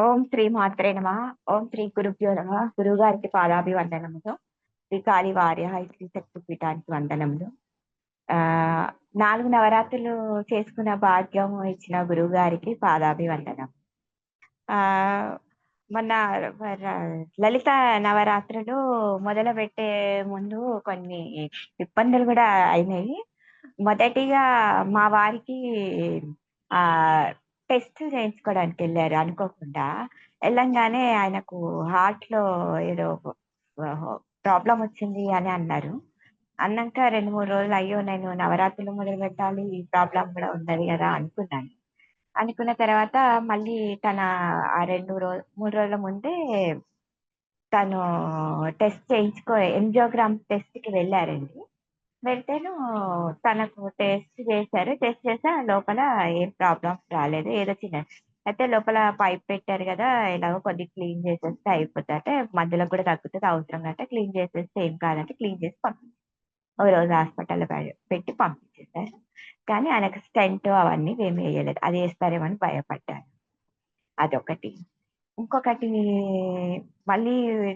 ఓం శ్రీ మాత్రే నమ. ఓం శ్రీ గురుభ్యో నమ. గురువు గారికి పాదాభివందనములు. శ్రీ కాళీ వార్య శ్రీ శక్తిపీఠానికి వందనములు. నాలుగు నవరాత్రులు చేసుకున్న భాగ్యం ఇచ్చిన గురువు గారికి పాదాభివందనం. ఆ మొన్న లలిత నవరాత్రులు మొదలు పెట్టే ముందు కొన్ని ఇబ్బందులు కూడా అయినాయి. మొదటిగా మా వారికి ఆ టెస్ట్ చేయించుకోవడానికి వెళ్ళారు అనుకోకుండా. వెళ్ళంగానే ఆయనకు హార్ట్లో ఏదో ప్రాబ్లం వచ్చింది అని అన్నారు. అన్నాక రెండు మూడు రోజులు అయ్యో నేను నవరాత్రులు మొదలు పెట్టాలి ఈ ప్రాబ్లం కూడా ఉన్నది కదా అనుకున్నాను. అనుకున్న తర్వాత మళ్ళీ తన ఆ రెండు రోజు మూడు రోజుల ముందే తను టెస్ట్ చేయించుకో ఎంజియోగ్రామ్ టెస్ట్కి వెళ్ళారండి. వెళ్తేను తనకు టెస్ట్ చేశారు. టెస్ట్ చేస్తే లోపల ఏం ప్రాబ్లమ్స్ రాలేదు ఏదో చిన్న అయితే లోపల పైప్ పెట్టారు కదా ఎలాగో కొద్ది క్లీన్ చేసేస్తే అయిపోతుంది మధ్యలో కూడా తగ్గుతుంది అవసరం కంటే క్లీన్ చేసేస్తే ఏం కాదంటే క్లీన్ చేసి పంపించారు. ఓ రోజు హాస్పిటల్లో పెట్టి పంపించేశారు. కానీ ఆయనకు స్టెంట్ అవన్నీ ఏమి వేయలేదు. అది వేస్తారేమని భయపడ్డాను అదొకటి. ఇంకొకటి మళ్ళీ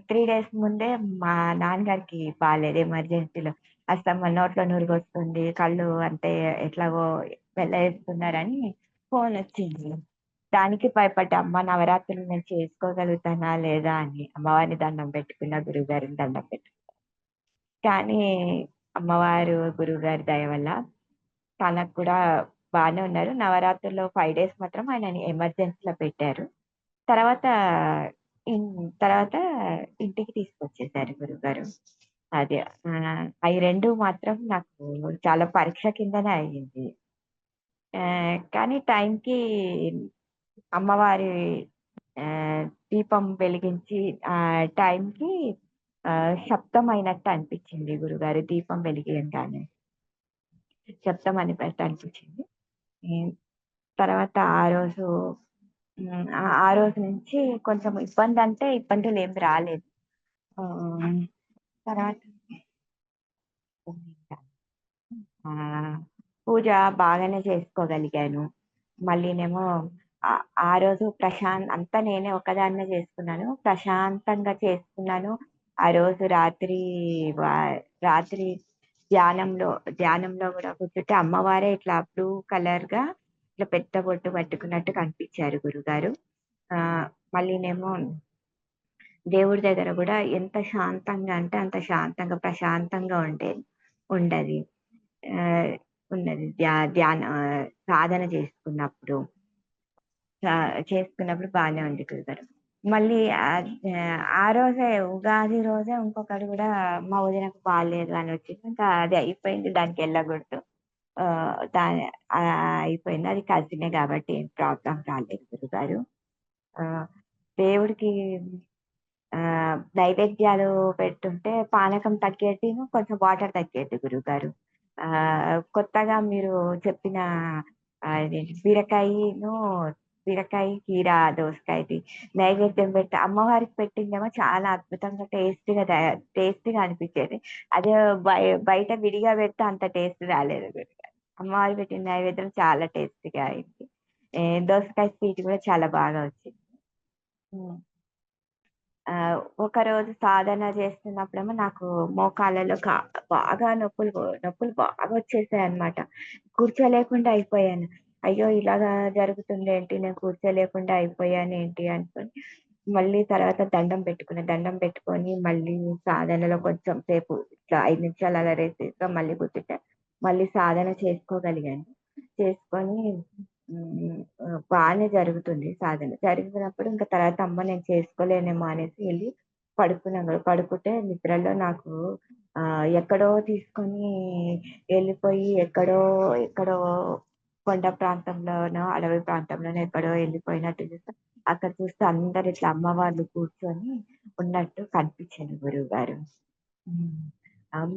త్రీ డేస్ ముందే మా నాన్నగారికి బాగాలేదు ఎమర్జెన్సీలో. అసలు నోట్లో నురుగొస్తుంది కళ్ళు అంటే ఎట్లాగో వెళ్ళేస్తున్నారని ఫోన్ వచ్చింది దానికి భయపడ్డా అమ్మ నవరాత్రులు నేను చేసుకోగలుగుతానా లేదా అని. అమ్మవారిని దండం పెట్టుకున్న గురువు గారిని దండం పెట్టుకున్నా. కానీ అమ్మవారు గురువుగారి దయ వల్ల తనకు కూడా బాగానే ఉన్నారు. నవరాత్రుల్లో ఫైవ్ డేస్ మాత్రం ఆయన ఎమర్జెన్సీలో పెట్టారు. తర్వాత తర్వాత ఇంటికి తీసుకొచ్చేసారు గురుగారు అదే అవి రెండు మాత్రం నాకు చాలా పరీక్ష కిందనే అయ్యింది. కానీ టైంకి అమ్మవారి దీపం వెలిగించి ఆ టైంకి శబ్దం అయినట్టు అనిపించింది గురుగారు. దీపం వెలిగించగానే శబ్దం అనిపినట్టు అనిపించింది. తర్వాత ఆ రోజు ఆ రోజు నుంచి కొంచెం ఇబ్బంది అంటే ఇబ్బందులు ఏం రాలేదు. తర్వాత పూజ బాగానే చేసుకోగలిగాను. మళ్ళీనేమో ఆ రోజు ప్రశాంత్ అంతా నేనే ఒకదాన్నే చేసుకున్నాను. ప్రశాంతంగా చేసుకున్నాను. ఆ రోజు రాత్రి రాత్రి ధ్యానంలో ధ్యానంలో కూడా కూర్చుంటే అమ్మవారే ఇట్లా బ్లూ కలర్గా ఇట్లా పెద్ద బొట్టు పట్టుకున్నట్టు కనిపించారు గురుగారు. ఆ మళ్ళీనేమో దేవుడి దగ్గర కూడా ఎంత శాంతంగా అంటే అంత శాంతంగా ప్రశాంతంగా ఉండే ఉండది. ఉన్నది ధ్యాన సాధన చేసుకున్నప్పుడు చేసుకున్నప్పుడు బాగానే ఉంది గురుగారు. మళ్ళీ ఆ రోజే ఉగాది రోజే ఇంకొకటి కూడా మా వదినకు బాగాలేదు అని వచ్చింది. ఇంకా అది అయిపోయింది దానికి వెళ్ళకూడదు. దాని అయిపోయింది. అది కజినే కాబట్టి ఏం ప్రాబ్లం రాలేదు గురుగారు. దేవుడికి నైవేద్యాలు పెట్టుంటే పానకం తగ్గేది కొంచెం వాటర్ తగ్గేది గురుగారు. కొత్తగా మీరు చెప్పిన బీరకాయను బీరకాయ కీర దోసకాయది నైవేద్యం పెట్టి అమ్మవారికి పెట్టిందేమో చాలా అద్భుతంగా టేస్టీగా టేస్టీగా అనిపించేది. అదే బయట విడిగా పెడితే అంత టేస్ట్ రాలేదు అమ్మవారికి పెట్టిన నైవేద్యం చాలా టేస్టీగా అయింది. దోసకాయ స్వీట్ కూడా చాలా బాగా వచ్చింది. ఒక రోజు సాధన చేస్తున్నప్పుడేమో నాకు మోకాళ్ళలో బాగా నొప్పులు నొప్పులు బాగా వచ్చేసాయి అనమాట కూర్చోలేకుండా అయిపోయాను. అయ్యో ఇలాగా జరుగుతుంది ఏంటి? నేను కూర్చోలేకుండా అయిపోయాను ఏంటి? అనుకొని మళ్ళీ తర్వాత దండం పెట్టుకున్న. దండం పెట్టుకొని మళ్ళీ సాధనలో కొంచెం సేపు ఇట్లా ఐదు నిమిషాలు అలా రేసేగా మళ్ళీ కూర్చుంటా మళ్ళీ సాధన చేసుకోగలిగాను. చేసుకొని బాగానే జరుగుతుంది సాధన. జరిగినప్పుడు ఇంకా తర్వాత అమ్మ నేను చేసుకోలేనేమో అనేసి వెళ్ళి పడుకున్నాను పడుకుంటే నిద్రలో నాకు ఆ ఎక్కడో తీసుకొని వెళ్ళిపోయి ఎక్కడో ఎక్కడో కొండ ప్రాంతంలోనో అడవి ప్రాంతంలోనో ఎక్కడో వెళ్ళిపోయినట్టు చూస్తే అక్కడ చూస్తే అందరు ఇట్లా అమ్మవాళ్ళు కూర్చొని ఉన్నట్టు కనిపించింది గురువు గారు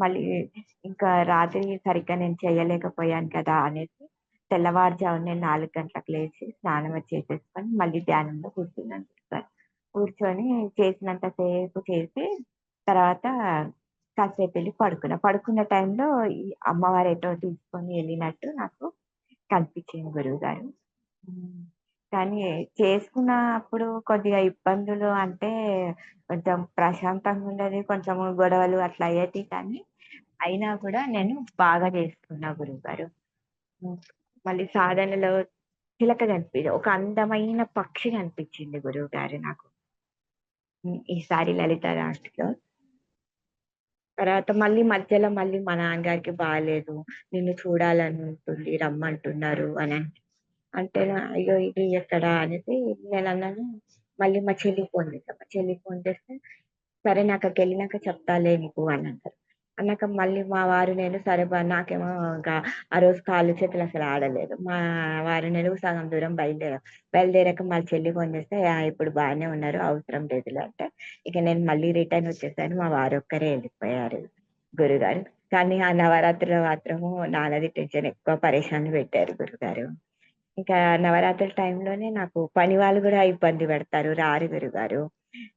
మళ్ళీ ఇంకా రాత్రి సరిగ్గా నేను చేయలేకపోయాను కదా అనేసి తెల్లవారుజామునే 4 గంటలకు లేచి స్నానం చేసేసుకొని మళ్ళీ ధ్యానంలో కూర్చున్నాను గురుగారు. కూర్చొని చేసినంత సేపు చేసి తర్వాత కాసేపెళ్ళి పడుకున్నా. పడుకున్న టైంలో ఈ అమ్మవారు ఎటో తీసుకొని వెళ్ళినట్టు నాకు కనిపించింది గురువుగారు. హ్మ్. కానీ చేసుకున్నప్పుడు కొద్దిగా ఇబ్బందులు అంటే కొంచెం ప్రశాంతంగా ఉండేది. కొంచెము గొడవలు అట్లా అయ్యేటివి కానీ అయినా కూడా నేను బాగా చేసుకున్నా గురువుగారు. హ్మ్. మళ్ళీ సాధనలో చిలక కనిపి ఒక అందమైన పక్షి కనిపించింది గురువుగారు నాకు. హ్మ్. ఈసారి లలిత దాంట్లో. తర్వాత మళ్ళీ మధ్యలో మళ్ళీ మా నాన్నగారికి బాగాలేదు నిన్ను చూడాలని ఉంటుంది. రమ్మంటున్నారు అని అంటే అయ్యో! ఇది ఎక్కడ అనేది నేను అన్నాను మళ్ళీ మా చెల్లి ఫోన్ చేస్తాను మా చెల్లి ఫోన్ చేస్తే, "సరే నేనక్కడికెళ్ళినాక చెప్తాలే నీకు" అంటారు అన్నాక మళ్ళీ మా వారు నేను సరే నాకేమో ఇంకా ఆ రోజు కాళ్ళు చేతులు అసలు ఆడలేదు. మా వారు నేను సగం దూరం బయలుదేరాం. బయలుదేరాక మళ్ళీ చెల్లి ఫోన్ చేస్తే, ఇప్పుడు బాగానే ఉన్నారు. అవసరం లేదు అంటే ఇక నేను మళ్ళీ రిటర్న్ వచ్చేసాను. మా వారు ఒక్కరే వెళ్ళిపోయారు గురుగారు. కానీ ఆ నవరాత్రులు మాత్రము నాన్నది టెన్షన్ ఎక్కువ పరేషాన్ని పెట్టారు గురుగారు. ఇంకా నవరాత్రుల టైంలోనే నాకు పని వాళ్ళు కూడా ఇబ్బంది పెడతారు. రారు గురుగారు.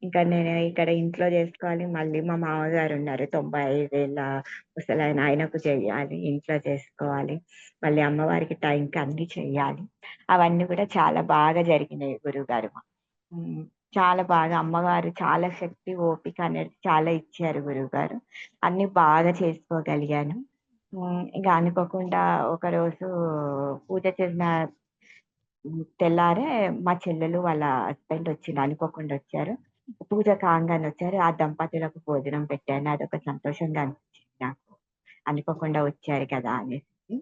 ఇంకా నేను ఇక్కడ ఇంట్లో చేసుకోవాలి. మళ్ళీ మా మామగారున్నారు. 95 అసలు ముసలాయన. ఆయనకు చెయ్యాలి. ఇంట్లో చేసుకోవాలి. మళ్ళీ అమ్మవారికి టైంకి అన్ని చెయ్యాలి. అవన్నీ కూడా చాలా బాగా జరిగినాయి గురువుగారు. చాలా బాగా అమ్మవారు చాలా శక్తి, ఓపిక అనేది చాలా ఇచ్చారు గురువుగారు. అన్ని బాగా చేసుకోగలిగాను. ఇంకా అనుకోకుండా ఒకరోజు పూజ చేసిన తెల్లారే మా చెల్లెలు వాళ్ళ హస్బెండ్ వచ్చిండు. అనుకోకుండా వచ్చారు. పూజ కాగానే వచ్చారు. ఆ దంపతులకు భోజనం పెట్టాను. అదొక సంతోషంగా అనిపించింది నాకు. అనుకోకుండా వచ్చారు కదా! అనేసి.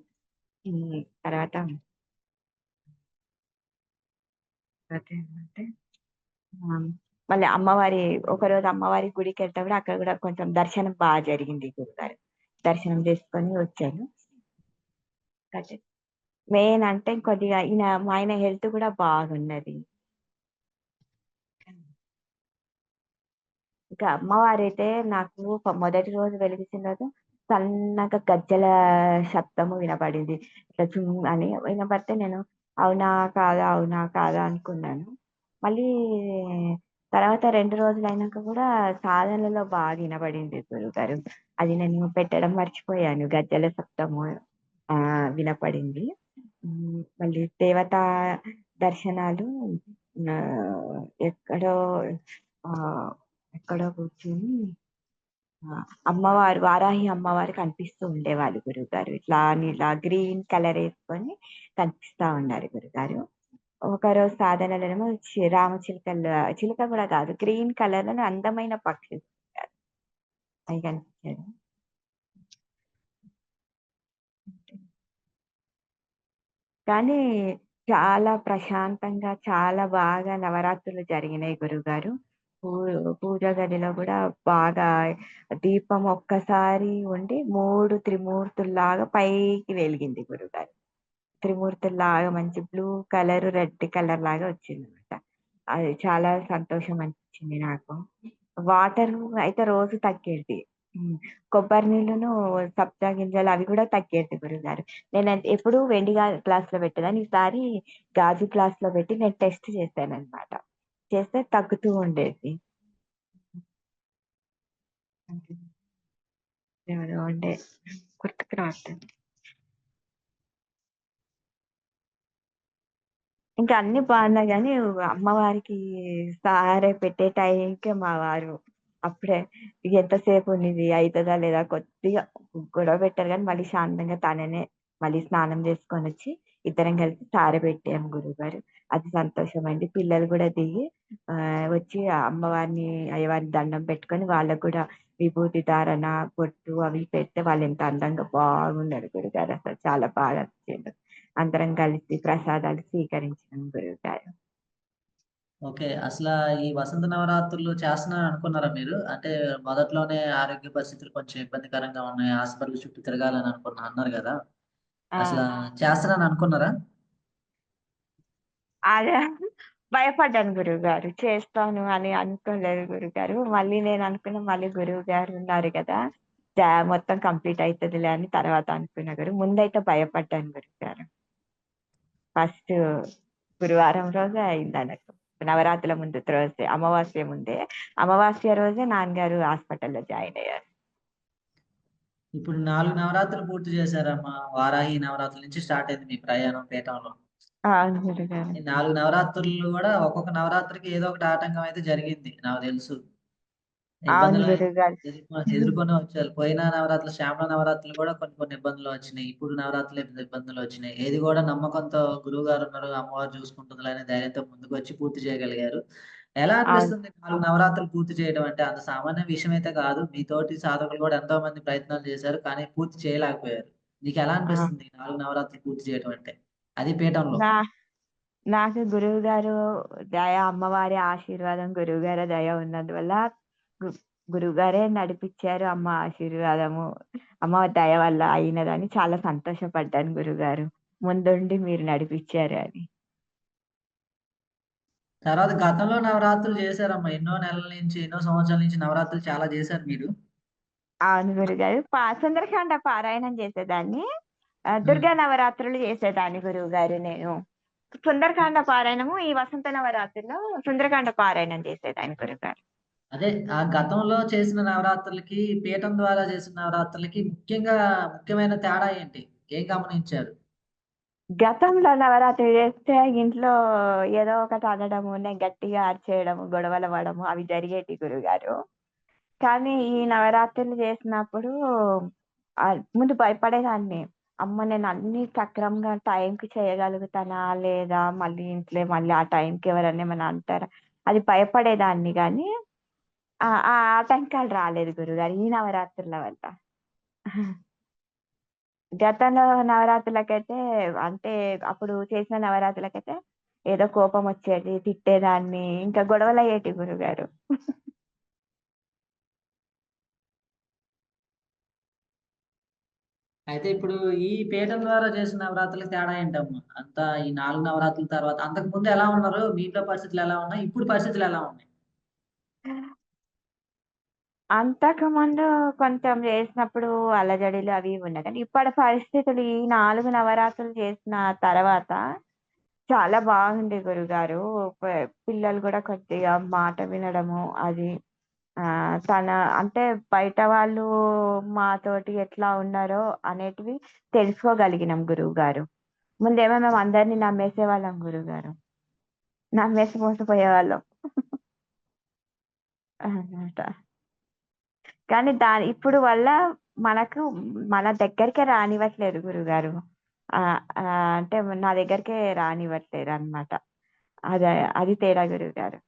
తర్వాత ఏంటంటే మళ్ళీ అమ్మవారి ఒకరోజు అమ్మవారి గుడికెళ్తే కూడా అక్కడ కూడా కొంచెం దర్శనం బాగా జరిగింది గురుగారు. దర్శనం చేసుకొని వచ్చాను. కట్టే మెయిన్ అంటే కొద్దిగా ఈయన మా ఆయన హెల్త్ కూడా బాగున్నది. ఇంకా అమ్మవారైతే నాకు మొదటి రోజు వెలిగించిన రోజు సన్నగా గజ్జెల శబ్దము వినపడింది. ఇట్లా చుమ్ అని వినపడితే నేను అవునా? కాదా? అవునా? కాదా? అనుకున్నాను. మళ్ళీ తర్వాత 2 రోజులయినాక కూడా సాధనలో బాగా వినపడింది గురువుగారు. అది నేను పెట్టడం మర్చిపోయాను. గజ్జెల శబ్దము ఆహ్, వినపడింది. మళ్ళీ దేవతా దర్శనాలు ఎక్కడో ఎక్కడో కూర్చొని అమ్మవారు వారాహి అమ్మవారు కనిపిస్తూ ఉండేవాళ్ళు గురువుగారు. ఇట్లా ఇలా గ్రీన్ కలర్ వేసుకొని కనిపిస్తా ఉన్నారు గురుగారు. ఒకరోజు సాధనలోనేమో చి రామచిలుకలు చిలుక కూడా కాదు. గ్రీన్ కలర్ అందమైన పక్షి. అవి కనిపించారు కానీ చాలా ప్రశాంతంగా, చాలా బాగా నవరాత్రులు జరిగినాయి గురువుగారు. పూ పూజ గదిలో గూడా బాగా దీపం ఒక్కసారి ఉండి 3 త్రిమూర్తుల్లాగా పైకి వెలిగింది గురువుగారు. త్రిమూర్తుల్లాగా మంచి బ్లూ కలర్, రెడ్ కలర్ లాగా వచ్చిందనమాట. అది చాలా సంతోషం అనిపించింది నాకు. వాటర్ అయితే రోజు తగ్గేది. హ్మ్. కొబ్బరి నీళ్ళును, సబ్జా గింజలు అవి గూడా తగ్గేది గురువుగారు. నేనైతే ఎప్పుడూ వెండి గా గ్లాస్‌లో పెట్టేదాన్ని. ఈసారి గాజు గ్లాస్‌లో పెట్టి నేను టెస్ట్ చేశాననమాట. చేస్తే తగ్గుతూ ఉండేది. ఎవరో ఉండే గుర్తుకు రావట్లేదు. ఇంకా అన్నీ బాగున్నాయి గానీ, అమ్మవారికి సారె పెట్టే టైంకే మా వారు అప్పుడే ఎంతసేపు నీది అవుతుందా లేదా కొద్దిగా గొడవ పెట్టారు కానీ మళ్ళీ శాంతంగా తననే మళ్ళీ స్నానం చేసుకొని వచ్చి ఇద్దరం కలిసి సారె పెట్టాము గురువుగారు. అది సంతోషమండి. పిల్లలు కూడా దిగి వచ్చి ఆ అమ్మవారిని, అయ్యవారిని దండం పెట్టుకొని వాళ్ళకి కూడా విభూతి ధారణ, బొట్టు అవి పెడితే వాళ్ళు ఎంత అందంగా బాగున్నారు గురుగారు. అసలు చాలా బాగా నచ్చిండు. అందరం కలిసి ప్రసాదాలు స్వీకరించాం గురువుగారు. ఓకే. అసలా ఈ వసంత నవరాత్రులు చేస్తున్నారని అనుకున్నారా మీరు? అంటే మొదట్లోనే ఆరోగ్య పరిస్థితులు కొంచెం ఇబ్బందికరంగా ఉన్నాయి. హాస్పిటల్ చుట్టూ తిరగాలని అనుకున్నా అన్నారు! ఆ! అసలా చేస్తారని అనుకున్నారా? అదే భయపడ్డాను గురువుగారు. చేస్తాను అని అనుకోలేదు గురువుగారు. మళ్ళీ నేను అనుకున్న మళ్ళీ గురువుగారు ఉన్నారు గదా! జా మొత్తం కంప్లీట్ అయితదిలే అని తర్వాత అనుకున్నా గురు. ముందైతే భయపడ్డాను గురువుగారు. ఫస్ట్ గురువారం రోజే అయింది అన్నట్టు నవరాత్రుల ముందు రోజే అమావాస్య ముందే అమావాస్య రోజే నాన్నగారు హాస్పిటల్లో జాయిన్ అయ్యారు. ఇప్పుడు నాలుగు నవరాత్రులు పూర్తి చేశారమ్మా వారాహి నవరాత్రుల నుంచి స్టార్ట్ అయింది మీ ప్రయాణం పీఠంలో? నాలుగు నవరాత్రులు కూడా ఒక్కొక్క నవరాత్రికి ఏదో ఒకటి ఆటంకం అయితే జరిగింది నాకు తెలుసు. ఇబ్బందులు అయితే గురుగారు ఎదుర్కొ- ఎదుర్కొని వచ్చారు పోయిన నవరాత్రులు శ్యామల నవరాత్రులు కూడా కొన్ని కొన్ని ఇబ్బందులు వచ్చినాయి. ఇప్పుడు నవరాత్రులు ఇబ్బందులు వచ్చినాయి? ఏది కూడా నమ్మకంతో గురువు గారు ఉన్నారు అమ్మవారు చూసుకుంటుంది అనే ధైర్యంతో ముందుకు వచ్చి పూర్తి చేయగలిగారు. ఎలా అనిపిస్తుంది నాలుగు నవరాత్రులు పూర్తి చేయడం అంటే అంత సామాన్య విషయం అయితే కాదు. మీతోటి సాధకులు కూడా ఎంతో మంది ప్రయత్నాలు చేశారు కానీ పూర్తి చేయలేకపోయారు. నీకు ఎలా అనిపిస్తుంది నాలుగు నవరాత్రులు పూర్తి చేయడం అంటే? అది పీఠంలో. నాకు గురువు గారు దయ అమ్మవారి ఆశీర్వాదం గురువు గారి దయ ఉన్నందువల్ల గు- గురువు గారే నడిపించారు అమ్మ ఆశీర్వాదము. అమ్మ దయ వల్ల అయినదని చాలా సంతోషపడ్డాను గురుగారు. ముందుండి మీరు నడిపించారు అని. తర్వాత గతంలో నవరాత్రులు చేశారమ్మా. ఎన్నో నెలల నుంచి ఎన్నో సంవత్సరాల నుంచి నవరాత్రులు చాలా చేశారు మీరు. అవును గురుగారు. సుందరకాండ పారాయణం చేసేదాన్ని. దుర్గా నవరాత్రులు చేసేదాన్ని గురువు గారు నేను. సుందరకాండ పారాయణము ఈ వసంత నవరాత్రిలో సుందరకాండ పారాయణం చేసేదాన్ని గురుగారు. అదే ఆ గతంలో చేసిన నవరాత్రులకి పీఠం ద్వారా చేసిన నవరాత్రులకి ముఖ్యంగా ముఖ్యమైన తేడా ఏంటి? ఏం గమనించారు? గతంలో నవరాత్రి చేస్తే ఇంట్లో ఏదో ఒకటి అనడము నేను గట్టిగా అరిచేయడము గొడవలు పడము అవి జరిగేటి గురుగారు. కానీ ఈ నవరాత్రులు చేసినప్పుడు ఆ, ముందు భయపడేదాన్ని. అమ్మ నేను అన్ని సక్రమంగా టైంకి చేయగలుగుతానా లేదా మళ్ళీ ఇంట్లో మళ్ళీ ఆ టైంకి ఎవరన్నా ఏమైనా అంటారా? అది భయపడేదాన్ని కానీ ఆ ఆ ఆటంకాలు రాలేదు గురుగారు. ఈ నవరాత్రుల వల్ల. గతంలో నవరాత్రులకైతే అంటే అప్పుడు చేసిన నవరాత్రులకైతే ఏదో కోపం వచ్చేది తిట్టేదాన్ని ఇంకా గొడవలు అయ్యేటి గురుగారు. అయితే ఇప్పుడు ఈ పీఠం ద్వారా చేసిన నవరాత్రులకు తేడా ఏంటమ్మా? అంత ఈ నాలుగు నవరాత్రుల తర్వాత అంతకు ముందు ఎలా ఉన్నారు? మీ ఇంట్లో పరిస్థితులు ఎలా ఉన్నాయి? ఇప్పుడు పరిస్థితులు ఎలా ఉన్నాయి? అంతకుముందు కొంచెం చేసినప్పుడు అలజడిలు అవి ఇవి ఉన్నాయి. కానీ ఇప్పటి పరిస్థితులు ఈ నాలుగు నవరాత్రులు చేసిన తర్వాత చాలా బాగుంది గురుగారు. ప- పిల్లలు కూడా కొద్దిగా మాట వినడము అది ఆ తన అంటే బయట వాళ్ళు మాతోటి ఎట్లా ఉన్నారో అనేటివి తెలుసుకోగలిగినాం గురువు గారు ముందేమో మేము అందరిని నమ్మేసే వాళ్ళం గురువు గారు నమ్మేసి మోసపోయే వాళ్ళం. అన్నమాట. కానీ దాని ఇప్పుడు వల్ల మనకు మన దగ్గరికే రానివ్వట్లేదు గురుగారు. అంటే నా దగ్గరికే రానివ్వట్లేదు అన్నమాట. అదే అది తేడా గురుగారు.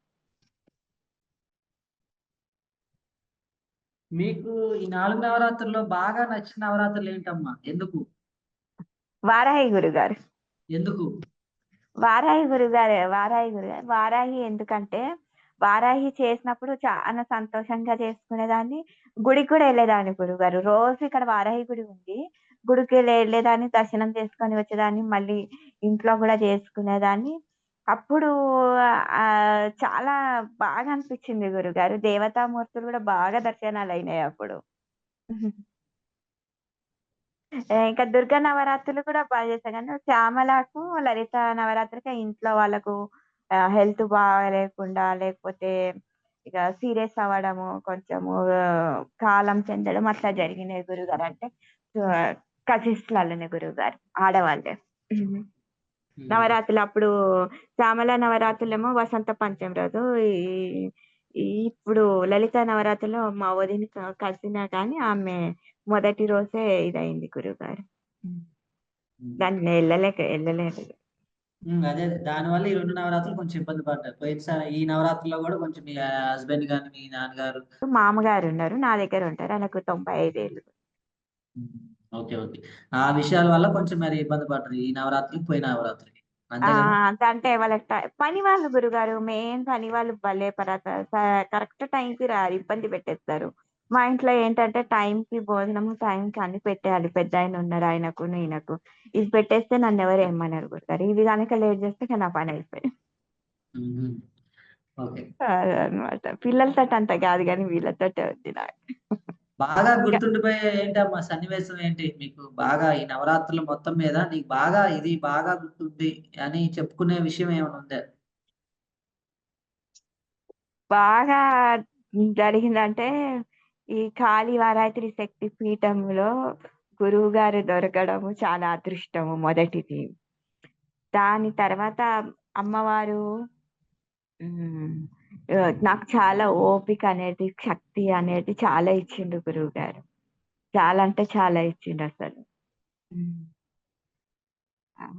మీకు ఈ నాలుగు నవరాత్రుల్లో బాగా నచ్చిన నవరాత్రులు ఏంటమ్మా? ఎందుకు? వారాహి గురుగారు. ఎందుకు? వారాహి గురుగారు వారాహి గురుగారు వారాహి ఎందుకంటే వారాహి చేసినప్పుడు చాలా సంతోషంగా చేసుకునేదాన్ని. గుడికి కూడా వెళ్ళేదాన్ని గురుగారు. రోజు ఇక్కడ వారాహి గుడి ఉంది. గుడికి వెళ్ళి వెళ్ళేదాన్ని దర్శనం చేసుకొని వచ్చేదాన్ని మళ్ళీ ఇంట్లో కూడా చేసుకునేదాన్ని. అప్పుడు చాలా బాగా అనిపించింది గురుగారు. దేవతామూర్తులు కూడా బాగా దర్శనాలు అయినాయి అప్పుడు. ఇంకా దుర్గా నవరాత్రులు కూడా బాగా చేశాను కానీ శ్యామలకు లలిత నవరాత్రికి ఇంట్లో వాళ్ళకు హెల్త్ బాగాలేకుండా లేకపోతే ఇక సీరియస్ అవ్వడము కొంచెము కాలం చెందడం అట్లా జరిగినాయి గురుగారు అంటే కసిస్ట్లలోనే గురుగారు ఆడవాళ్ళే. నవరాత్రులు అప్పుడు శ్యామల నవరాత్రులేమో వసంత పంచమి రోజు ఇప్పుడు లలిత నవరాత్రిలో మా వదిన కలిసినా కానీ ఆమె మొదటి రోజే ఇదైంది గురుగారు. దాన్ని వెళ్ళలేక వెళ్ళలేదు. అదే దానివల్ల ఈ రెండు నవరాత్రులు కొంచెం ఇబ్బంది పడ్డారు. పోయినసారి ఈ నవరాత్రిలో కూడా కొంచెం మీ హస్బెండ్ గాని మీ నాన్నగారు మామగారు ఉన్నారు. నా దగ్గర ఉంటారు. ఆయనకు తొంభై ఐదేళ్ళు ఓకే ఓకే. ఆ విషయాల వల్ల కొంచెం మరి ఇబ్బంది పడ్డారు ఈ నవరాత్రికి పోయిన నవరాత్రికి అంటే వాళ్ళకి పని వాళ్ళు గురుగారు మెయిన్ పని వాళ్ళు భలే పరత కరెక్ట్ టైంకి రారు ఇబ్బంది పెట్టేస్తారు. మా ఇంట్లో ఏంటంటే టైంకి భోజనం టైంకి అన్ని పెట్టేయాలి. పెద్ద ఆయన ఉన్నారు ఆయనకు ఈయనకు ఇది పెట్టేస్తే నన్ను ఎవరు ఏమన్నారు గురుగారు ఇవి కనుక లేట్ చేస్తే నా పని అయిపోయి ఉమ్, ఓకే. అనమాట పిల్లలతో అంత కాదు కానీ వీళ్ళతో ఉంది నాకు. బాగా గుర్తుండిపోయే ఏంటమ్మా సన్నివేశం ఏంటి? మీకు బాగా ఈ నవరాత్రులు మొత్తం మీద నీకు బాగా ఇది బాగా గుర్తుంది అని చెప్పుకునే విషయం ఏమైనా ఉందా? బాగా జరిగిందంటే ఈ కాళీ వారాయిత్రి శక్తి పీఠంలో గురువు గారు దొరకడము చాలా అదృష్టము మొదటిది. దాని తర్వాత అమ్మవారు నాకు చాలా ఓపిక అనేది శక్తి అనేది చాలా ఇచ్చిండు గురువు గారు చాలా అంటే చాలా ఇచ్చిండు అసలు.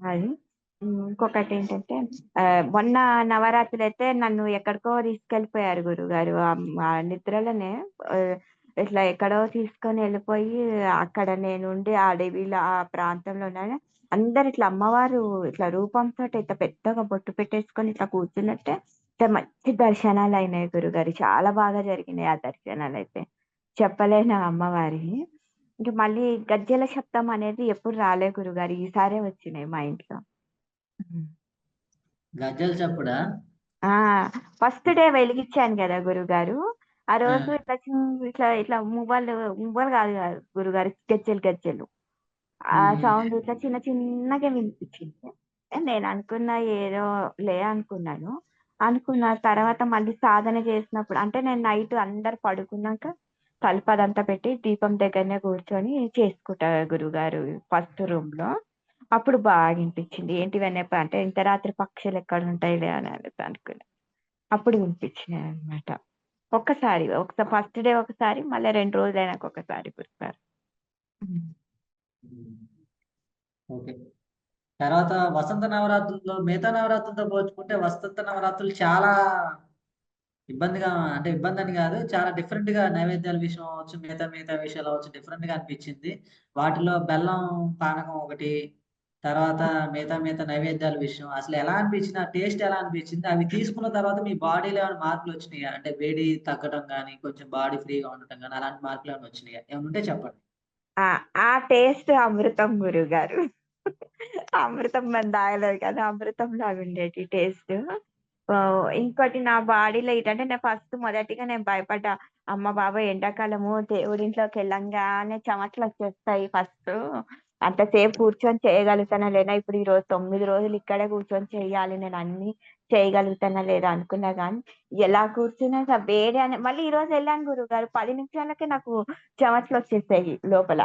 అది. ఇంకొకటి ఏంటంటే మొన్న నవరాత్రులు అయితే నన్ను ఎక్కడికో తీసుకెళ్ళిపోయారు గురుగారు ఆ నిద్రలోనే ఇట్లా ఎక్కడో తీసుకొని వెళ్ళిపోయి అక్కడ నేను ఉండి ఆ అడవిలో ఆ ప్రాంతంలో ఉన్నాను. అందరు ఇట్లా అమ్మవారు ఇట్లా రూపంతో ఇట్లా పెద్దగా బొట్టు పెట్టేసుకొని ఇట్లా కూర్చున్నట్టే ఇట్లా మంచి దర్శనాలు అయినాయి గురుగారు. చాలా బాగా జరిగినాయి ఆ దర్శనాలు అయితే. చెప్పలేను అమ్మవారి ఇంక మళ్ళీ గజ్జెల శబ్దం అనేది ఎప్పుడు రాలే గురుగారు. ఈసారే వచ్చినాయి మా ఇంట్లో. గజ్జలు చప్పుడా? ఆ ఫస్ట్ డే వెలిగించాను కదా గురుగారు. ఆ. రోజు ఇట్లా ఇట్లా ఇట్లా మువ్వలు మువ్వలు కాదు కాదు గురుగారు గజ్జెలు గజ్జెలు. ఆ. సౌండ్ ఇట్లా చిన్న చిన్నగా వినిపించింది. నేను అనుకున్నా ఏదో లే అనుకున్నాను. అనుకున్న తర్వాత మళ్ళీ సాధన చేసినప్పుడు అంటే నేను నైట్ అందరు పడుకున్నాక తలుపు అదంతా పెట్టి దీపం దగ్గరనే కూర్చొని చేసుకుంటా గురుగారు ఫస్ట్ రూమ్లో అప్పుడు బాగా వినిపించింది. ఏంటి వెనప్ప అంటే ఇంత రాత్రి పక్షులు ఎక్కడ ఉంటాయిలే అని అనుకున్నా. అప్పుడు వినిపించినాయి అనమాట ఒక్కసారి ఒక ఫస్ట్ డే ఒకసారి మళ్ళీ రెండు రోజులు అయినాక ఒకసారి గురుగారు ఓకే. తర్వాత వసంత నవరాత్రుల్లో మిగతా నవరాత్రులతో పోల్చుకుంటే వసంత నవరాత్రులు చాలా ఇబ్బందిగా అంటే ఇబ్బంది అని కాదు చాలా డిఫరెంట్గా నైవేద్యాల విషయం అవచ్చు మిగతా మిగతా విషయాలు అవచ్చు డిఫరెంట్గా అనిపించింది. వాటిలో బెల్లం పానకం ఒకటి తర్వాత మిగతా మిగతా నైవేద్యాల విషయం. అసలు ఎలా అనిపించిన టేస్ట్ ఎలా అనిపించింది? అవి తీసుకున్న తర్వాత మీ బాడీలో ఏమైనా మార్పులు వచ్చినాయా? అంటే వేడి తగ్గడం కానీ కొంచెం బాడీ ఫ్రీగా ఉండటం కానీ అలాంటి మార్పులు ఏమైనా వచ్చినాయా? ఏమైనా ఉంటే చెప్పండి. ఆ ఆ టేస్ట్ అమృతం గురువు గారు. అమృతం మనం తాగలేదు కానీ అమృతం లాగా ఉండేటి టేస్ట్ ఇంకోటి నా బాడీలో ఏంటంటే నేను ఫస్ట్ మొదటిగా నేను భయపడ్డా. అమ్మ బాబాయ్ ఎండాకాలము దేవుడింట్లోకి వెళ్ళంగానే చెమట్లు వచ్చేస్తాయి ఫస్ట్. అంతసేపు కూర్చొని చేయగలుగుతానా లేదా? ఇప్పుడు ఈ రోజు తొమ్మిది రోజులు ఇక్కడే కూర్చొని చేయాలి నేను అన్ని చేయగలుగుతానా లేదా అనుకున్నా కానీ ఎలా కూర్చున్నా స- వేడి అని మళ్ళీ ఈ రోజు వెళ్ళాను గురువు గారు. పది నిమిషాలకే నాకు చెమటలు వచ్చేసాయి లోపల.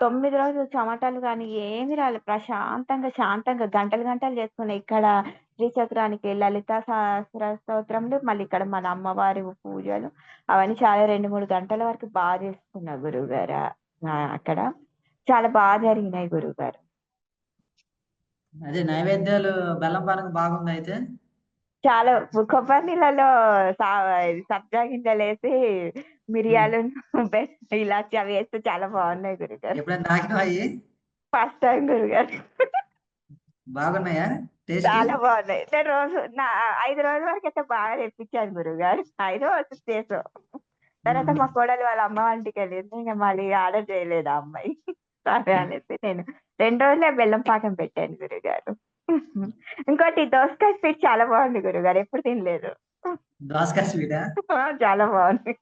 తొమ్మిది రోజులు చెమటలు కానీ ఏమి రాలేదు ప్రశాంతంగా శాంతంగా గంటలు గంటలు చేసుకున్నా ఇక్కడ శ్రీచక్రానికి లలిత సహస్ర స్తోత్రములు మళ్ళీ ఇక్కడ మన అమ్మవారి పూజలు అవన్నీ చాలా రెండు మూడు గంటల వరకు బాగా చేసుకున్నా గురువు గారు. అక్కడ. చాలా బాగా జరిగినాయి గురువు గారు అదే నైవేద్యాలు బెల్లం పానకం బాగుంది అయితే? చాలా కొబ్బరి నీళ్ళలో సబ్జా గింజలు వేసి మిరియాలు ఇలాచి అవి వేస్తే చాలా బాగున్నాయి గురుగారు ఫస్ట్ టైం గురుగారు బాగున్నాయా? చాలా బాగున్నాయి. నేను రోజు నా ఐదు రోజుల వరకు అయితే బాగా తెప్పించాను గురుగారు ఐదో చేసో. తర్వాత మా కోడలు వాళ్ళ అమ్మ వంటికి వెళ్ళింది. ఇంకా మళ్ళీ ఆర్డర్ చేయలేదు ఆ అమ్మాయి. సరే అనేసి నేను రెండు రోజులే బెల్లం పాకం పెట్టాను గురుగారు. ఇంకోటి దోసకాయ స్వీట్ చాలా బాగుంది గురుగారు. ఎప్పుడు తినలేదు. దోసకాయ స్వీటా? చాలా బాగుంది.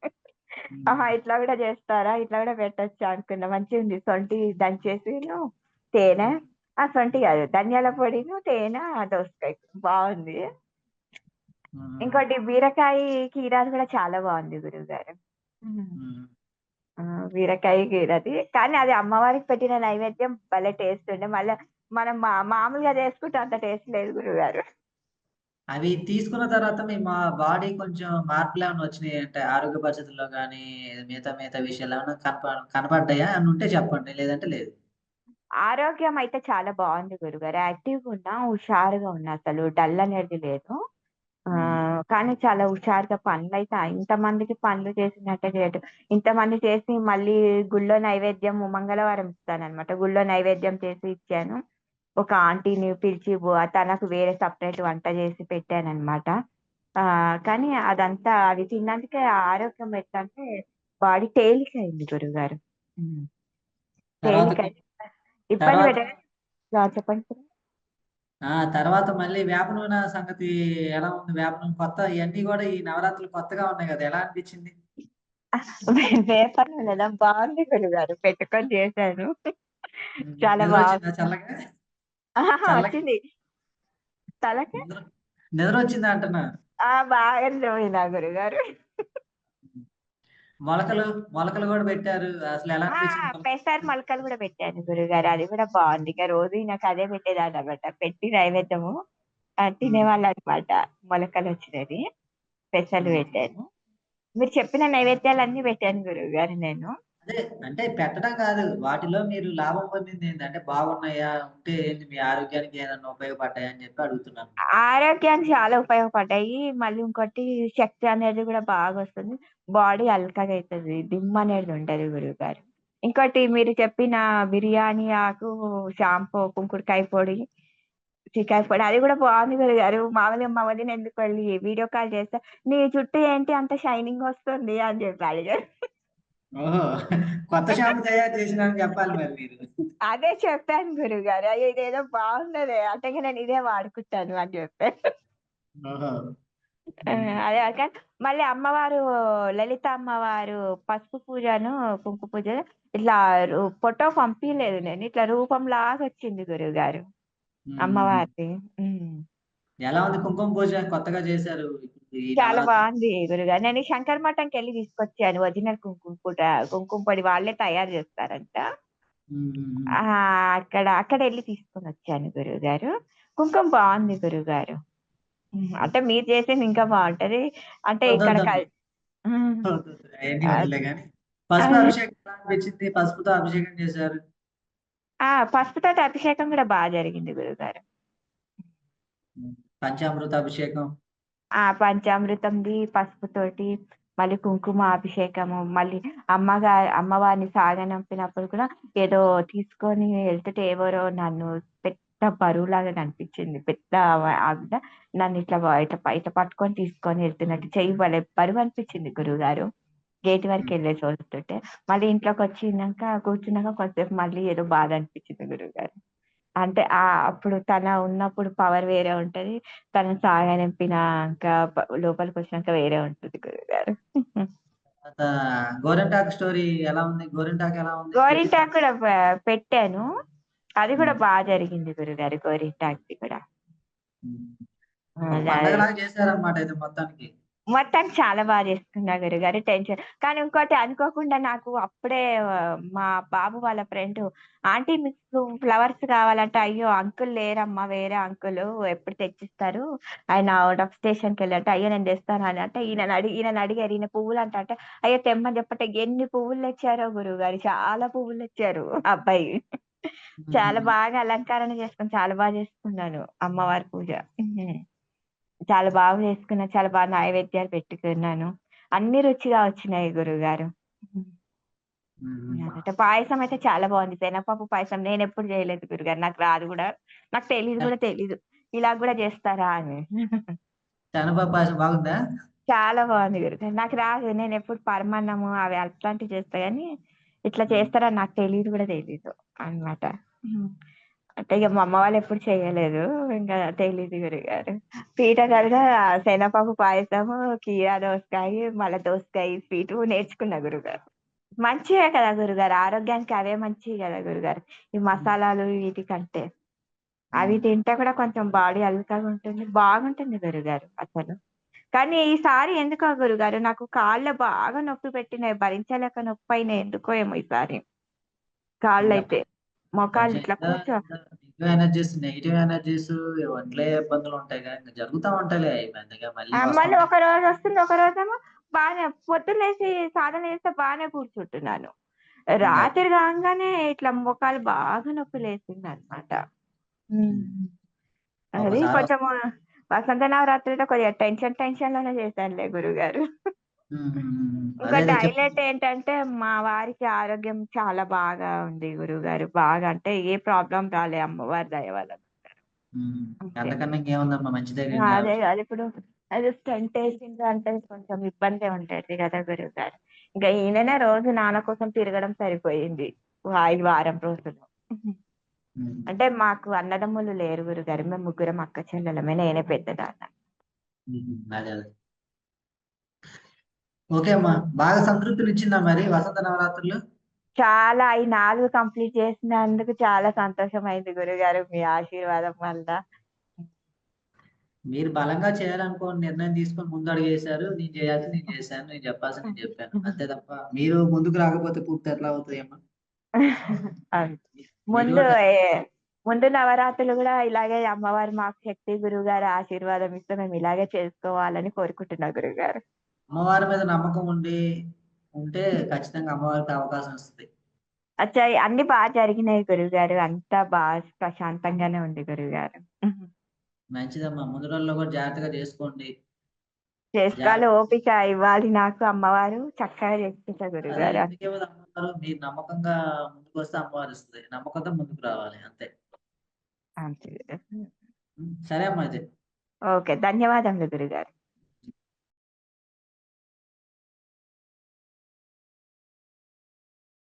ఆహా ఇట్లా కూడా చేస్తారా? ఇట్లా కూడా పెట్టొచ్చు అనుకున్నా. మంచిగా ఉంది. సొంటి దంచేసి తేనె. ఆ సొంటి కాదు. ధనియాల పొడిను తేనె ఆ దోసకాయ. బాగుంది. ఇంకోటి బీరకాయ కీరాది కూడా చాలా బాగుంది గురువు గారు బీరకాయ కీరది కానీ అది అమ్మవారికి పెట్టిన నైవేద్యం భలే టేస్ట్ ఉండే. మళ్ళీ మనం మా మామూలుగా చేసుకుంటే అంత టేస్ట్ లేదు గురువు గారు అవి తీసుకున్న తర్వాత మీ మా బాడీ కొంచెం మార్పులు ఏమైనా వచ్చినాయి? అంటే ఆరోగ్య పరిస్థితుల్లో కానీ మిగతా మిగతా విషయాలు ఏమైనా కనప కనపడ్డాయా? అని ఉంటే చెప్పండి. లేదంటే లేదు. ఆరోగ్యం అయితే చాలా బాగుంది గురుగారు. యాక్టివ్గా ఉన్నా హుషారుగా ఉన్నా అసలు. డల్ అనేది లేదు. ఆ కానీ చాలా హుషారుగా పనులు అయితే ఇంతమందికి పనులు చేసినట్టే చేయటం ఇంతమంది చేసి మళ్ళీ గుళ్ళో నైవేద్యం మంగళవారం ఇస్తానన్నమాట. గుళ్ళో నైవేద్యం చేసి ఇచ్చాను. ఒక ఆంటీని పిలిచి తనకు వేరే సపరేట్ వంట చేసి పెట్టాను అనమాట ఆ కానీ అదంతా అది తిన్నందుకే ఆరోగ్యం ఎట్లా అంటే బాడీ తేలికైంది గురుగారు. ఉమ్. తర్వాత తేలికైంది ఇబ్బంది చెప్పండి. ఆ తర్వాత మళ్ళీ వేప నూనె సంగతి ఎలా ఉంది? వేప నూనె కొత్త? ఇవన్నీ కూడా ఈ నవరాత్రులు కొత్తగా ఉన్నాయి కదా. ఎలా అనిపించింది? నూనెనా బాగుంది గురుగారు పెట్టుకొని చేశాను చాలా బాగుంది వచ్చింది తలకి? నిద్ర వచ్చిందా అంటున్నా? ఆ బాగా గురుగారు మొలకలు మొలకలు కూడా పెట్టారు. అసలు ఎలా? పెసర్ మొలకలు కూడా పెట్టాను గురుగారు. అది కూడా బాగుంది. ఇక రోజు నాకు అదే పెట్టేదాన్ని అనమాట పెట్టి నైవేద్యము. తినేవాళ్ళు అనమాట మొలకలు వచ్చినది పెసర్లు ఉమ్. పెట్టాను మీరు చెప్పిన నైవేద్యాలన్నీ పెట్టాను గురువు గారు నేను. అదే అంటే పెట్టడం కాదు. వాటిలో మీరు లాభం పొందింది ఏంటంటే బాగున్నాయా? ఉంటే ఏంటి మీ ఆరోగ్యానికి ఏదైనా ఉపయోగపడ్డాయా అని చెప్పి అడుగుతున్నాను. ఆరోగ్యానికి చాలా ఉపయోగపడ్డాయి. మళ్ళీ ఇంకోటి శక్తి అనేది కూడా బాగా వస్తుంది. బాడీ అల్కగా అవుతుంది దిమ్ అనేది ఉంటది గురువు గారు. ఇంకోటి మీరు చెప్పిన బిర్యానీ ఆకు షాంపూ కుంకుడుకాయ పొడి చికాయ పొడి అది కూడా బాగుంది గురువు గారు. మామూలుగా మా వదిన ఎందుకు వెళ్ళి వీడియో కాల్ చేస్తే నీ చుట్టూ ఏంటి? అంత షైనింగ్ వస్తుంది అని చెప్పి అడిగారు. ఓహో. కొత్త షాంపూ తయారు చేసినారని చెప్పాలి మరి మీరు. అదే చెప్పాను గురువు గారు అయ్యో ఇదేదో బాగున్నది అంటే ఇక నేను ఇదే వాడుకుంటాను అని చెప్పాను. అదే కాక మళ్ళీ అమ్మవారు లలిత అమ్మవారు పసుపు పూజను కుంకుమ పూజ ఇట్లా ఫోటో పంపించలేదు నేను. ఇట్లా రూపం లాగా వచ్చింది గురువు గారు. అమ్మవారిది. ఎలా ఉంది కుంకుమ పూజ? కొత్తగా చేశారు. చాలా బాగుంది గురుగారు. నేను శంకర్ మఠంకి వెళ్ళి తీసుకొచ్చాను. ఒరిజినల్ కుంకుమ పూట కుంకుమ పొడి వాళ్ళే తయారు చేస్తారంట. అక్కడ అక్కడ వెళ్ళి తీసుకొని వచ్చాను గురువు గారు కుంకుమ బాగుంది గురువు గారు ఉమ్, అంటే మీరు చేసేది ఇంకా బాగుంటది. అంటే ఇక్కడ పసుపు. అభిషేకం పసుపుతో అభిషేకం చేశారు. ఆ పసుపుతో అభిషేకం కూడా బాగా జరిగింది గురుగారు. పంచామృత అభిషేకం ఆ పంచామృతంది పసుపుతోటి మళ్ళీ కుంకుమ అభిషేకము మళ్ళీ అమ్మగా అమ్మవారిని సాగనంపినప్పుడు కూడా ఏదో తీసుకొని వెళ్తుంటే ఎవరో నన్ను పెద్ద బరువులాగా కనిపించింది. పెద్ద ఆవిడ నన్ను ఇట్లా ఇట్లా ఇట్లా పట్టుకొని తీసుకొని వెళ్తున్నట్టు చెయ్యి వాళ్ళ బరువు అనిపించింది గురువు గారు గేట్ వరకు వెళ్ళేసి వస్తుంటే మళ్ళీ ఇంట్లోకి వచ్చినాక కూర్చున్నాక కొద్దిసేపు మళ్ళీ ఏదో బాధ అనిపించింది గురువు గారు అంటే ఆ అప్పుడు తన ఉన్నప్పుడు పవర్ వేరే ఉంటది. తను సాగనింపినాక ప- లోపలికి వచ్చినాక వేరే ఉంటుంది గురుగారు. తర్వాత గోరెంటాక్ స్టోరీ ఎలా ఉంది? గోరెంటాక్ ఎలా ఉంది? గోరింటాకు కూడా ప- పెట్టాను. అది కూడా బాగా జరిగింది గురుగారు గోరింటాక్ది కూడా. ఒక పండగలాగా చేశారన్నమాట ఇది మొత్తానికి. మొత్తానికి చాలా బాగా చేసుకున్నా గురుగారు. టెన్షన్ కానీ ఇంకోటి అనుకోకుండా నాకు అప్పుడే మా బాబు వాళ్ళ ఫ్రెండ్ ఆంటీ మీకు ఫ్లవర్స్ కావాలంటే అయ్యో అంకుల్ లేరమ్మా వేరే అంకుల్ ఎప్పుడు తెచ్చిస్తారు? ఆయన అవుట్ ఆఫ్ స్టేషన్కి వెళ్ళంటే అయ్యో నేను తెస్తాను అని అంటే ఈయన అడిగి ఈయన అడిగారు. ఈయన పువ్వులు అంట అంటే అయ్యో తెమ్మని చెప్పంటే ఎన్ని పువ్వులు తెచ్చారో గురువు గారు చాలా పువ్వులు తెచ్చారు అబ్బాయి. చాలా బాగా అలంకరణ చేసుకుని చాలా బాగా చేసుకున్నాను అమ్మవారి పూజ. చాలా బాగా చేసుకున్నా చాలా బాగా నైవేద్యాలు పెట్టుకున్నాను. అన్ని రుచిగా వచ్చినాయి గురువు గారు అంటే పాయసం అయితే చాలా బాగుంది. శనగపప్పు పాయసం నేను ఎప్పుడు చేయలేదు గురుగారు. నాకు రాదు కూడా. నాకు తెలియదు కూడా తెలీదు. ఇలా కూడా చేస్తారా అని. శనగపప్పు పాయసం బాగుందా? చాలా బాగుంది గురుగారు. నాకు రాదు. నేను ఎప్పుడు పరమాన్నము అవి అట్లాంటివి చేస్తా కానీ ఇట్లా చేస్తారా నాకు తెలియదు కూడా తెలీదు అన్నమాట. అంటే ఇక మా అమ్మ వాళ్ళు ఎప్పుడు చేయలేదు. ఇంకా తెలీదు గురుగారు పీట కనుక శనగపప్పు పాయసము కీరా దోసకాయ మళ్ళీ దోసకాయ స్వీట్ నేర్చుకున్నా గురుగారు మంచివే కదా గురుగారు ఆరోగ్యానికి అవే మంచివి కదా గురుగారు ఈ మసాలాలు వీటి కంటే. అవి తింటే కూడా కొంచెం బాడీ అల్కగా ఉంటుంది. బాగుంటుంది గురుగారు అసలు. కానీ ఈసారి ఎందుకో గురుగారు నాకు కాళ్ళ బాగా నొప్పి పెట్టినాయి. భరించలేక నొప్పి అయినాయి. ఎందుకో ఏమో ఈసారి. కాళ్ళు మొఖాలు ఇట్లా కూర్చో నెగిటివ్ ఎనర్జీస్ నెగిటివ్ ఎనర్జీస్ ఒంట్లో ఇబ్బందులు ఉంటాయి కదా ఇంకా జరుగుతూ ఉంటాయిలే అవి పెద్దగా మళ్ళీ వస్తూ మళ్ళీ ఉంటాయి. ఒక రోజు వస్తుంది ఒక రోజేమో బాగానే పొద్దున్న సాధన చేస్తే బాగానే కూర్చుంటున్నాను. రాత్రి కాగానే ఇట్లా ముఖాలు బాగా నొప్పి లేసింది అనమాట అది ఒకసారి కొంచెం వసంత నవరాత్రిలో కొద్దిగా టెన్షన్ టెన్షన్లోనే చేశానులే ఉమ్, ఉమ్. ఇంకా హైలైట్ ఏంటంటే మా వారికి ఆరోగ్యం చాలా బాగా ఉంది గురుగారు. బాగా అంటే ఏ ప్రాబ్లం రాలే అమ్మవారి దయ వల్ల అంతకన్నా ఇంకేముందమ్మా? మంచిదే ఆ, కదా. అదే అది ఇప్పుడు అది స్టంట్ వేసింది అంటే కొంచెం ఇబ్బంది ఉంటుంది కదా గురువు గారు ఇంకా ఈయననే రోజు నాన్న కోసం తిరగడం సరిపోయింది. ఐదు వారం రోజులు. అంటే మాకు అన్నదమ్ములు లేరు గురుగారు. మేము ముగ్గురం అక్క చెల్లెలమే. నేనే పెద్దదాన్న ఓకే అమ్మా. బాగా సంతృప్తిని ఇచ్చిందా మరి వసంత నవరాత్రులు? చాలా ఈ నాలుగు కంప్లీట్ చేసినందుకు చాలా సంతోషం అయింది గురుగారు. మీ ఆశీర్వాదం వల్ల. మీరు బలంగా చేయాలనుకోని నిర్ణయం తీసుకొని ముందు అడుగు వేశారు నేను చేయాల్సి నేను చేశాను. నేను చెప్పాల్సి నేను చెప్పాను. అంతే తప్ప మీరు ముందుకు రాకపోతే పూర్తి ఎట్లా అవుతాయి అమ్మా? అది. ముందు ముందు నవరాత్రులు కూడా ఇలాగే అమ్మవారు మాకు శక్తి గురువు గారు ఆశీర్వాదం ఇస్తే మేము ఇలాగే చేసుకోవాలని కోరుకుంటున్నా గురువు గారు అమ్మవారి మీద నమ్మకం ఉండి ఉంటే ఖచ్చితంగా అమ్మవారికి అవకాశం వస్తుంది. అచ్చా అన్ని బాగా జరిగినాయి గురువు గారు అంతా బాగా ప్రశాంతంగానే ఉంది గురువు గారు మంచిదమ్మా. ముందు రోజుల్లో కూడా జాగ్రత్తగా చేసుకోండి. చేసుకోవాలి ఓపిక ఇవ్వాలి నాకు అమ్మవారు. చక్కగా చేసుకుంటా గురువు గారు అమ్మవారు మీరు నమ్మకంగా ముందుకు వస్తే అమ్మవారు ఇస్తుంది నమ్మకంతో ముందుకు రావాలి అంతే. అంతే. సరే అమ్మా అయితే. ఓకే ధన్యవాదములు గురుగారు